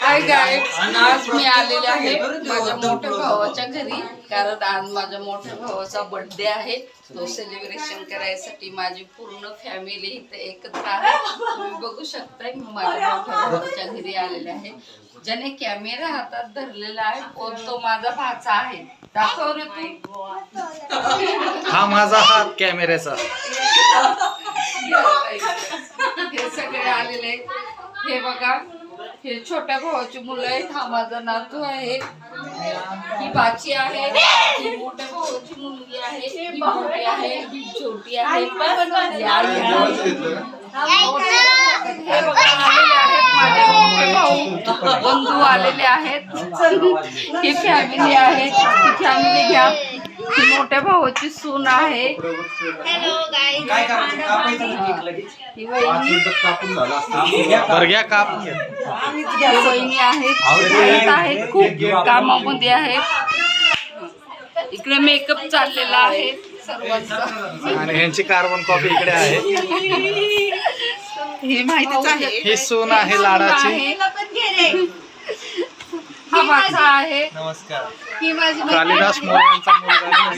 हाय गाय आज मी आलेले आहे माझ्या मोठ्या भावाच्या घरी. कारण आज माझ्या मोठ्या भावाचा बर्थडे आहे. तो सेलिब्रेशन करायसाठी माझी पूर्ण फॅमिली इथे एकत्र आहे. तुम्ही बघू शकताय मी माझ्या मोठ्या भावाच्या घरी आलेले आहे. ज्याने कॅमेरा हातात धरलेला आहे तो तो माझा भाचा आहे. दाखव रे तू. हा माझा हात कॅमेऱ्याचा हे बघा हे छोट्या भावाची मुलं आहेत हा माझा नातू आहे. ही बाची आहे ही मोठ्या भावाची मुलगी आहे ही मोठी आहे ही छोटी आहे. ही आई आहे. हे बघा आलेले आहेत माझे मोठे भाऊ. बंधू आलेले आहेत. ही फॅमिली आहे ही फॅमिली ही भावाची सून आहे. ही वहिनी. बरं घ्या काप. वहिनी आहेत आहेत आहेत खूप कामामध्ये आहेत इकडे मेकअप चाललेला आहे सर्वांचा. आणि ह्यांची कार्बन कॉपी इकडे आहे. हे माहितीच आहे. ही सून आहे लाडाची. आहे. हा माझा आहे. नमस्कार. ही कालिदास. मोरे यांचा मुलगा